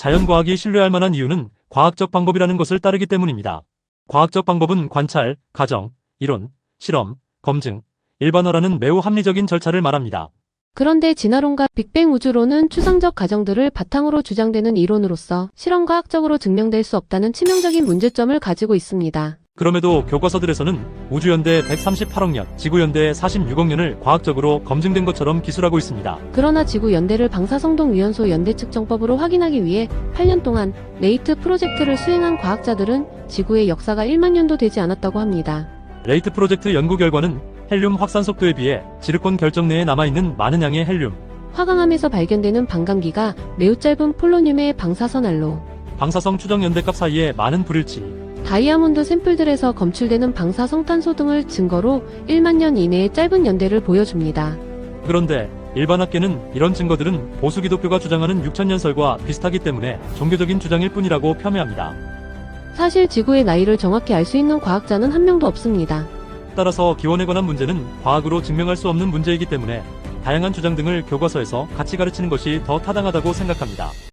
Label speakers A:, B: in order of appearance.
A: 자연과학이 신뢰할 만한 이유는 과학적 방법이라는 것을 따르기 때문입니다. 과학적 방법은 관찰, 가정, 이론, 실험, 검증, 일반화라는 매우 합리적인 절차를 말합니다.
B: 그런데 진화론과 빅뱅 우주론은 추상적 가정들을 바탕으로 주장되는 이론으로서 실험과학적으로 증명될 수 없다는 치명적인 문제점을 가지고 있습니다.
A: 그럼에도 교과서들에서는 우주연대 138억 년, 지구연대 46억 년을 과학적으로 검증된 것처럼 기술하고 있습니다.
B: 그러나 지구 연대를 방사성동 위원소 연대 측정법으로 확인하기 위해 8년 동안 레이트 프로젝트를 수행한 과학자들은 지구의 역사가 1만 년도 되지 않았다고 합니다.
A: 레이트 프로젝트 연구 결과는 헬륨 확산 속도에 비해 지르콘 결정 내에 남아있는 많은 양의 헬륨,
B: 화강암에서 발견되는 방광기가 매우 짧은 폴로늄의 방사선 알로,
A: 방사성 추정 연대값 사이에 많은 불일치,
B: 다이아몬드 샘플들에서 검출되는 방사 성탄소 등을 증거로 1만 년 이내의 짧은 연대를 보여줍니다.
A: 그런데 일반 학계는 이런 증거들은 보수 기독교가 주장하는 6천년설과 비슷하기 때문에 종교적인 주장일 뿐이라고 폄훼합니다.
B: 사실 지구의 나이를 정확히 알 수 있는 과학자는 한 명도 없습니다.
A: 따라서 기원에 관한 문제는 과학으로 증명할 수 없는 문제이기 때문에 다양한 주장 등을 교과서에서 같이 가르치는 것이 더 타당하다고 생각합니다.